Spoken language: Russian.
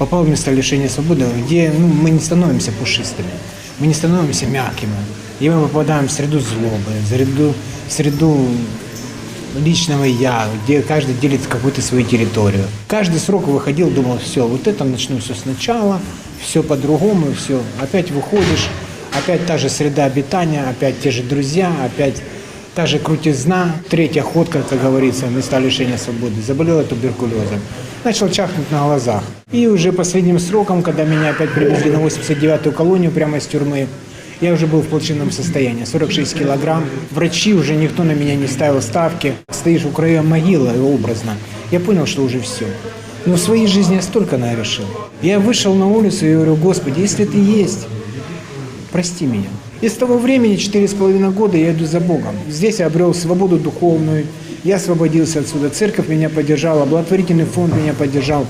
попал в место лишения свободы, где ну, мы не становимся пушистыми, мы не становимся мягкими. И мы попадаем в среду злобы, в среду, в среду личного я, где каждый делит какую-то свою территорию. Каждый срок выходил, думал, все, вот это начну все сначала, все по-другому, все. Опять выходишь, опять та же среда обитания, опять те же друзья, опять та же крутизна. Третья ходка, как говорится, места лишения свободы. Заболела туберкулезом. Начал чахнуть на глазах. И уже последним сроком, когда меня опять привезли на 89-ю колонию прямо из тюрьмы, я уже был в плачевном состоянии, 46 килограмм. Врачи уже никто на меня не ставил ставки. Стоишь у края могилы, образно. Я понял, что уже все. Но в своей жизни я столько нарешил. Я вышел на улицу и говорю, Господи, если ты есть, прости меня. И с того времени, четыре с половиной года, я иду за Богом. Здесь я обрел свободу духовную, я освободился отсюда. Церковь меня поддержала, благотворительный фонд меня поддержал.